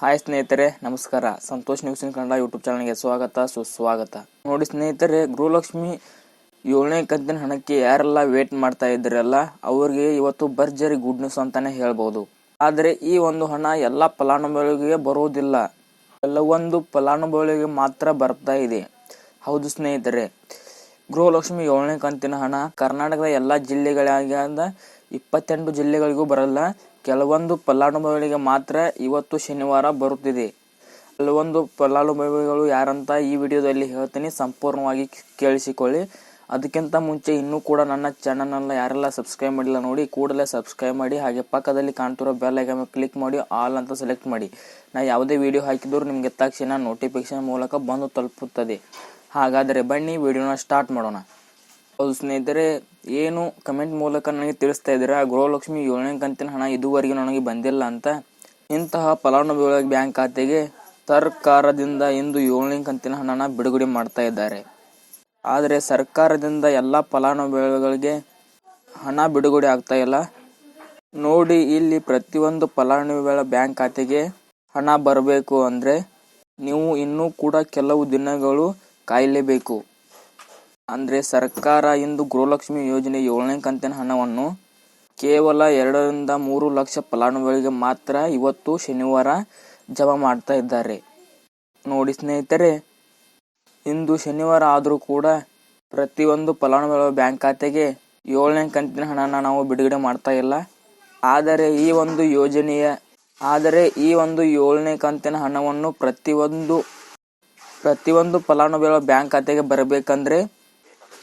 Hi ಸ್ನೇಹಿತರೆ, ನಮಸ್ಕಾರ. Santosh news in Kannada YouTube ಚಾನಲ್ಗೆ ಸ್ವಾಗತ, ಸುಸ್ವಾಗತ. ನೋಡಿ ಸ್ನೇಹಿತರೆ, ಗೃಹಲಕ್ಷ್ಮಿ ಏಳನೇ ಕಂತಿನ ಹಣಕ್ಕೆ ಯಾರೆಲ್ಲ ವೇಟ್ ಮಾಡ್ತಾ ಇದ್ರಲ್ಲ, ಅವ್ರಿಗೆ ಇವತ್ತು ಭರ್ಜರಿ ಗುಡ್ ನ್ಯೂಸ್ ಅಂತಾನೆ ಹೇಳ್ಬೋದು. ಆದರೆ ಈ ಒಂದು ಹಣ ಎಲ್ಲ ಫಲಾನುಭವಿಗಳಿಗೆ ಬರುವುದಿಲ್ಲ ಕೆಲವೊಂದು ಫಲಾನುಭವಿಗಳಿಗೆ ಮಾತ್ರ ಬರ್ತಾ ಇದೆ. ಹೌದು ಸ್ನೇಹಿತರೆ, ಗೃಹಲಕ್ಷ್ಮಿ ಏಳನೇ ಕಂತಿನ ಹಣ ಕರ್ನಾಟಕದ ಎಲ್ಲ ಜಿಲ್ಲೆಗಳಾದ ಇಪ್ಪತ್ತೆಂಟು ಜಿಲ್ಲೆಗಳಿಗೂ ಬರಲ್ಲ ಕೆಲವೊಂದು ಫಲಾನುಭವಿಗಳಿಗೆ ಮಾತ್ರ ಇವತ್ತು ಶನಿವಾರ ಬರುತ್ತಿದೆ. ಕೆಲವೊಂದು ಫಲಾನುಭವಿಗಳು ಯಾರಂತ ಈ ವಿಡಿಯೋದಲ್ಲಿ ಹೇಳ್ತೀನಿ, ಸಂಪೂರ್ಣವಾಗಿ ಕೇಳಿಸಿಕೊಳ್ಳಿ. ಅದಕ್ಕಿಂತ ಮುಂಚೆ ಇನ್ನೂ ಕೂಡ ನನ್ನ ಚಾನಲ್ನ ಯಾರೆಲ್ಲ ಸಬ್ಸ್ಕ್ರೈಬ್ ಮಾಡಿಲ್ಲ ನೋಡಿ, ಕೂಡಲೇ ಸಬ್ಸ್ಕ್ರೈಬ್ ಮಾಡಿ, ಹಾಗೆ ಪಕ್ಕದಲ್ಲಿ ಕಾಣ್ತಿರೋ ಬೆಲ್ ಐಕನ್ ಕ್ಲಿಕ್ ಮಾಡಿ, ಆಲ್ ಅಂತ ಸೆಲೆಕ್ಟ್ ಮಾಡಿ. ನಾ ಯಾವುದೇ ವಿಡಿಯೋ ಹಾಕಿದ್ರು ನಿಮಗೆ ತಕ್ಷಣ ನೋಟಿಫಿಕೇಶನ್ ಮೂಲಕ ಬಂದು ತಲುಪುತ್ತದೆ. ಹಾಗಾದರೆ ಬನ್ನಿ, ವಿಡಿಯೋನ ಸ್ಟಾರ್ಟ್ ಮಾಡೋಣ. ಸ್ನೇಹಿತರೆ, ಏನು ಕಮೆಂಟ್ ಮೂಲಕ ನನಗೆ ತಿಳಿಸ್ತಾ ಇದ್ದೀರಾ? ಗೃಹಲಕ್ಷ್ಮಿ ಏಳನೇ ಕಂತಿನ ಹಣ ಇದುವರೆಗೆ ನನಗೆ ಬಂದಿಲ್ಲ ಅಂತ. ಇಂತಹ ಫಲಾನುಭವಿಗಳ ಬ್ಯಾಂಕ್ ಖಾತೆಗೆ ಸರ್ಕಾರದಿಂದ ಇಂದು ಏಳನೇ ಕಂತಿನ ಹಣನ ಬಿಡುಗಡೆ ಮಾಡ್ತಾ ಇದ್ದಾರೆ. ಆದರೆ ಸರ್ಕಾರದಿಂದ ಎಲ್ಲ ಫಲಾನುಭವಿಗಳಿಗೆ ಹಣ ಬಿಡುಗಡೆ ಆಗ್ತಾ ಇಲ್ಲ. ನೋಡಿ, ಇಲ್ಲಿ ಪ್ರತಿಯೊಂದು ಫಲಾನುಭವಿಗಳ ಬ್ಯಾಂಕ್ ಖಾತೆಗೆ ಹಣ ಬರಬೇಕು ಅಂದರೆ ನೀವು ಇನ್ನೂ ಕೂಡ ಕೆಲವು ದಿನಗಳು ಕಾಯಲೇಬೇಕು. ಅಂದ್ರೆ ಸರ್ಕಾರ ಇಂದು ಗೃಹಲಕ್ಷ್ಮಿ ಯೋಜನೆ ಏಳನೇ ಕಂತಿನ ಹಣವನ್ನು ಕೇವಲ ಎರಡರಿಂದ ಮೂರು ಲಕ್ಷ ಫಲಾನುಭವಿಗಳಿಗೆ ಮಾತ್ರ ಇವತ್ತು ಶನಿವಾರ ಜಮಾ ಮಾಡ್ತಾ ಇದ್ದಾರೆ. ನೋಡಿ ಸ್ನೇಹಿತರೆ, ಇಂದು ಶನಿವಾರ ಆದರೂ ಕೂಡ ಪ್ರತಿಯೊಂದು ಫಲಾನುಭವಿಗಳ ಬ್ಯಾಂಕ್ ಖಾತೆಗೆ ಏಳನೇ ಕಂತಿನ ಹಣನ ನಾವು ಬಿಡುಗಡೆ ಮಾಡ್ತಾ ಇಲ್ಲ. ಆದರೆ ಈ ಒಂದು ಯೋಜನೆಯ, ಆದರೆ ಈ ಒಂದು ಏಳನೇ ಕಂತಿನ ಹಣವನ್ನು ಪ್ರತಿಯೊಂದು ಪ್ರತಿಯೊಂದು ಫಲಾನುಭವಿಗಳ ಬ್ಯಾಂಕ್ ಖಾತೆಗೆ ಬರಬೇಕಂದ್ರೆ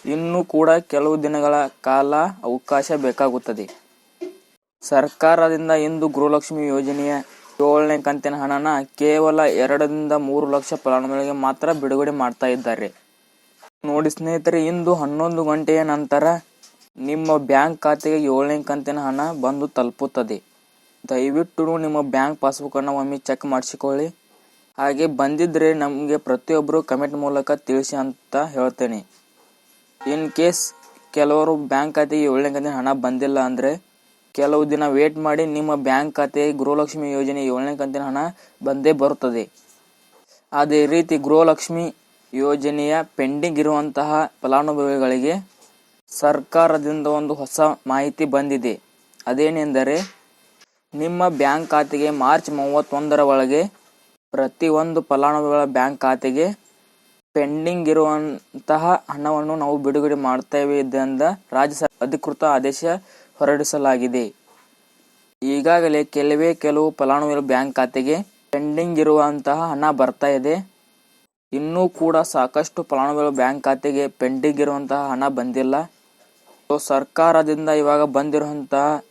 ಇನ್ನೂ ಕೂಡ ಕೆಲವು ದಿನಗಳ ಕಾಲ ಅವಕಾಶ ಬೇಕಾಗುತ್ತದೆ. ಸರ್ಕಾರದಿಂದ ಇಂದು ಗೃಹಲಕ್ಷ್ಮಿ ಯೋಜನೆಯ ಏಳನೇ ಕಂತಿನ ಹಣನ ಕೇವಲ ಎರಡರಿಂದ ಮೂರು ಲಕ್ಷ ಫಲಾನುಭವಿಗಳಿಗೆ ಮಾತ್ರ ಬಿಡುಗಡೆ ಮಾಡ್ತಾ ಇದ್ದಾರೆ. ನೋಡಿ ಸ್ನೇಹಿತರೆ, ಇಂದು ಹನ್ನೊಂದು ಗಂಟೆಯ ನಂತರ ನಿಮ್ಮ ಬ್ಯಾಂಕ್ ಖಾತೆಗೆ ಏಳನೇ ಕಂತಿನ ಹಣ ಬಂದು ತಲುಪುತ್ತದೆ. ದಯವಿಟ್ಟು ನಿಮ್ಮ ಬ್ಯಾಂಕ್ ಪಾಸ್ಬುಕ್ಕನ್ನು ಒಮ್ಮೆ ಚೆಕ್ ಮಾಡಿಸಿಕೊಳ್ಳಿ. ಹಾಗೆ ಬಂದಿದ್ದರೆ ನಮಗೆ ಪ್ರತಿಯೊಬ್ಬರು ಕಮೆಂಟ್ ಮೂಲಕ ತಿಳಿಸಿ ಅಂತ ಹೇಳ್ತೇನೆ. ಇನ್ ಕೇಸ್ ಕೆಲವರು ಬ್ಯಾಂಕ್ ಖಾತೆಗೆ ಏಳನೇ ಕಂತಿನ ಹಣ ಬಂದಿಲ್ಲ ಅಂದರೆ ಕೆಲವು ದಿನ ವೇಟ್ ಮಾಡಿ ನಿಮ್ಮ ಬ್ಯಾಂಕ್ ಖಾತೆ ಗೃಹಲಕ್ಷ್ಮಿ ಯೋಜನೆ ಏಳನೇ ಕಂತಿನ ಹಣ ಬಂದೇ ಬರುತ್ತದೆ. ಅದೇ ರೀತಿ ಗೃಹಲಕ್ಷ್ಮಿ ಯೋಜನೆಯ ಪೆಂಡಿಂಗ್ ಇರುವಂತಹ ಫಲಾನುಭವಿಗಳಿಗೆ ಸರ್ಕಾರದಿಂದ ಒಂದು ಹೊಸ ಮಾಹಿತಿ ಬಂದಿದೆ. ಅದೇನೆಂದರೆ ನಿಮ್ಮ ಬ್ಯಾಂಕ್ ಖಾತೆಗೆ ಮಾರ್ಚ್ ಮೂವತ್ತೊಂದರ ಒಳಗೆ ಪ್ರತಿಯೊಂದು ಫಲಾನುಭವಿಗಳ ಬ್ಯಾಂಕ್ ಖಾತೆಗೆ ಪೆಂಡಿಂಗ್ ಇರುವಂತಹ ಹಣವನ್ನು ನಾವು ಬಿಡುಗಡೆ ಮಾಡ್ತೇವೆ ಎಂದ ರಾಜ್ಯ ಅಧಿಕೃತ ಆದೇಶ ಹೊರಡಿಸಲಾಗಿದೆ. ಈಗಾಗಲೇ ಕೆಲವೇ ಕೆಲವು ಫಲಾನುಭವಿಗಳ ಬ್ಯಾಂಕ್ ಖಾತೆಗೆ ಪೆಂಡಿಂಗ್ ಇರುವಂತಹ ಹಣ ಬರ್ತಾ ಇದೆ. ಇನ್ನೂ ಕೂಡ ಸಾಕಷ್ಟು ಫಲಾನುಭವಿಗಳ ಬ್ಯಾಂಕ್ ಖಾತೆಗೆ ಪೆಂಡಿಂಗ್ ಇರುವಂತಹ ಹಣ ಬಂದಿಲ್ಲ. ಸೊ, ಸರ್ಕಾರದಿಂದ ಇವಾಗ ಬಂದಿರುವಂತಹ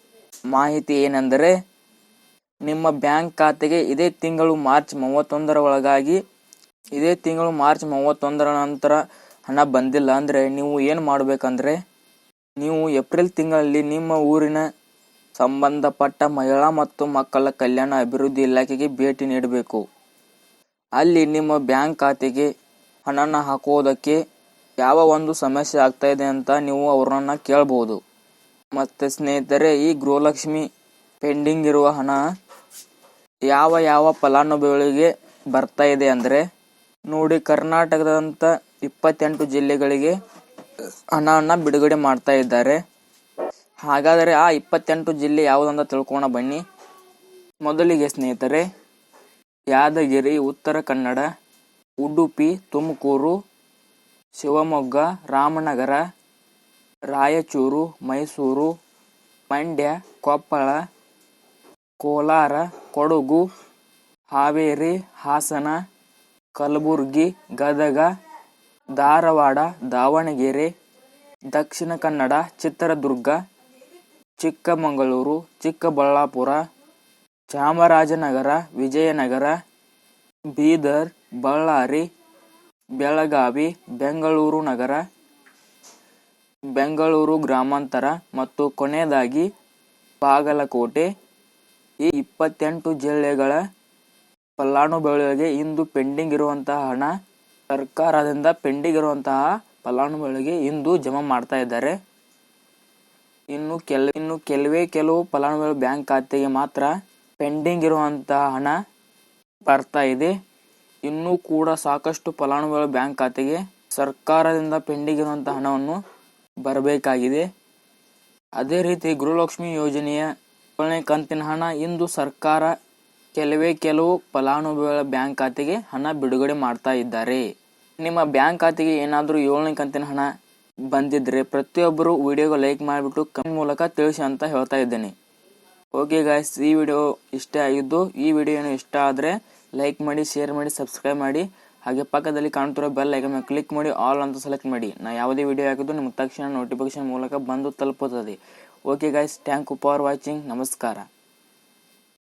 ಮಾಹಿತಿ ಏನೆಂದರೆ, ನಿಮ್ಮ ಬ್ಯಾಂಕ್ ಖಾತೆಗೆ ಇದೇ ತಿಂಗಳು ಮಾರ್ಚ್ ಮೂವತ್ತೊಂದರ ಒಳಗಾಗಿ ಇದೇ ತಿಂಗಳು ಮಾರ್ಚ್ ಮೂವತ್ತೊಂದರ ನಂತರ ಹಣ ಬಂದಿಲ್ಲ ಅಂದರೆ ನೀವು ಏನು ಮಾಡಬೇಕಂದ್ರೆ, ನೀವು ಏಪ್ರಿಲ್ ತಿಂಗಳಲ್ಲಿ ನಿಮ್ಮ ಊರಿನ ಸಂಬಂಧಪಟ್ಟ ಮಹಿಳಾ ಮತ್ತು ಮಕ್ಕಳ ಕಲ್ಯಾಣ ಅಭಿವೃದ್ಧಿ ಇಲಾಖೆಗೆ ಭೇಟಿ ನೀಡಬೇಕು. ಅಲ್ಲಿ ನಿಮ್ಮ ಬ್ಯಾಂಕ್ ಖಾತೆಗೆ ಹಣನ ಹಾಕುವುದಕ್ಕೆ ಯಾವ ಒಂದು ಸಮಸ್ಯೆ ಆಗ್ತಾ ಇದೆ ಅಂತ ನೀವು ಅವರನ್ನು ಕೇಳ್ಬೋದು. ಮತ್ತು ಸ್ನೇಹಿತರೆ, ಈ ಗೃಹಲಕ್ಷ್ಮಿ ಪೆಂಡಿಂಗ್ ಇರುವ ಹಣ ಯಾವ ಯಾವ ಫಲಾನುಭವಿಗಳಿಗೆ ಬರ್ತಾ ಇದೆ ಅಂದರೆ ನೋಡಿ ಕರ್ನಾಟಕದಂತ ಇಪ್ಪತ್ತೆಂಟು ಜಿಲ್ಲೆಗಳಿಗೆ ಹಣವನ್ನು ಬಿಡುಗಡೆ ಮಾಡ್ತಾ ಇದ್ದಾರೆ. ಹಾಗಾದರೆ ಆ ಇಪ್ಪತ್ತೆಂಟು ಜಿಲ್ಲೆ ಯಾವುದಂತ ತಿಳ್ಕೋಣ ಬನ್ನಿ. ಮೊದಲಿಗೆ ಸ್ನೇಹಿತರೆ, ಯಾದಗಿರಿ, ಉತ್ತರ ಕನ್ನಡ, ಉಡುಪಿ, ತುಮಕೂರು, ಶಿವಮೊಗ್ಗ, ರಾಮನಗರ, ರಾಯಚೂರು, ಮೈಸೂರು, ಮಂಡ್ಯ, ಕೊಪ್ಪಳ, ಕೋಲಾರ, ಕೊಡಗು, ಹಾವೇರಿ, ಹಾಸನ ಕಲಬುರಗಿ, ಗದಗ, ಧಾರವಾಡ, ದಾವಣಗೆರೆ, ದಕ್ಷಿಣ ಕನ್ನಡ, ಚಿತ್ರದುರ್ಗ, ಚಿಕ್ಕಮಗಳೂರು, ಚಿಕ್ಕಬಳ್ಳಾಪುರ, ಚಾಮರಾಜನಗರ, ವಿಜಯನಗರ, ಬೀದರ್, ಬಳ್ಳಾರಿ, ಬೆಳಗಾವಿ, ಬೆಂಗಳೂರು ನಗರ, ಬೆಂಗಳೂರು ಗ್ರಾಮಾಂತರ ಮತ್ತು ಕೊನೆಯದಾಗಿ ಬಾಗಲಕೋಟೆ. ಈ ಇಪ್ಪತ್ತೆಂಟು ಜಿಲ್ಲೆಗಳ ಫಲಾನುಭವಿಗಳಿಗೆ ಇಂದು ಪೆಂಡಿಂಗ್ ಇರುವಂತಹ ಹಣ, ಸರ್ಕಾರದಿಂದ ಪೆಂಡಿಂಗ್ ಇರುವಂತಹ ಫಲಾನುಭವಿಗಳಿಗೆ ಇಂದು ಜಮಾ ಮಾಡ್ತಾ ಇದ್ದಾರೆ. ಇನ್ನು ಕೆಲ, ಇನ್ನು ಕೆಲವೇ ಕೆಲವು ಫಲಾನುಭವಿಗಳ ಬ್ಯಾಂಕ್ ಖಾತೆಗೆ ಮಾತ್ರ ಪೆಂಡಿಂಗ್ ಇರುವಂತಹ ಹಣ ಬರ್ತಾ ಇದೆ. ಇನ್ನೂ ಕೂಡ ಸಾಕಷ್ಟು ಫಲಾನುಭವಿಗಳ ಬ್ಯಾಂಕ್ ಖಾತೆಗೆ ಸರ್ಕಾರದಿಂದ ಪೆಂಡಿಂಗ್ ಇರುವಂತಹ ಹಣವನ್ನು ಬರಬೇಕಾಗಿದೆ. ಅದೇ ರೀತಿ ಗೃಹಲಕ್ಷ್ಮಿ ಯೋಜನೆಯ ಕಂತಿನ ಹಣ ಇಂದು ಸರ್ಕಾರ ಕೆಲವೇ ಕೆಲವು ಫಲಾನುಭವಿಗಳ ಬ್ಯಾಂಕ್ ಖಾತೆಗೆ ಹಣ ಬಿಡುಗಡೆ ಮಾಡ್ತಾ ಇದ್ದಾರೆ. ನಿಮ್ಮ ಬ್ಯಾಂಕ್ ಖಾತೆಗೆ ಏನಾದರೂ ಏಳನೇ ಕಂತಿನ ಹಣ ಬಂದಿದ್ರೆ ಪ್ರತಿಯೊಬ್ಬರು ವಿಡಿಯೋಗೆ ಲೈಕ್ ಮಾಡಿಬಿಟ್ಟು ಕಮೆಂಟ್ ಮೂಲಕ ತಿಳಿಸಿ ಅಂತ ಹೇಳ್ತಾ ಇದ್ದೇನೆ. ಓಕೆ ಗಾಯ್ಸ್ ಈ ವಿಡಿಯೋ ಇಷ್ಟ ಆಗಿದ್ದು, ಈ ವಿಡಿಯೋ ಏನು ಇಷ್ಟ ಆದರೆ ಲೈಕ್ ಮಾಡಿ, ಶೇರ್ ಮಾಡಿ, ಸಬ್ಸ್ಕ್ರೈಬ್ ಮಾಡಿ. ಹಾಗೆ ಪಕ್ಕದಲ್ಲಿ ಕಾಣ್ತಿರೋ ಬೆಲ್ ಐಕನ್ ಕ್ಲಿಕ್ ಮಾಡಿ ಆಲ್ ಅಂತ ಸೆಲೆಕ್ಟ್ ಮಾಡಿ. ನಾ ಯಾವುದೇ ವಿಡಿಯೋ ಹಾಕಿದ್ದು ನಿಮ್ಗೆ ತಕ್ಷಣ ನೋಟಿಫಿಕೇಶನ್ ಮೂಲಕ ಬಂದು ತಲುಪುತ್ತದೆ. Okay guys thank you for watching ನಮಸ್ಕಾರ.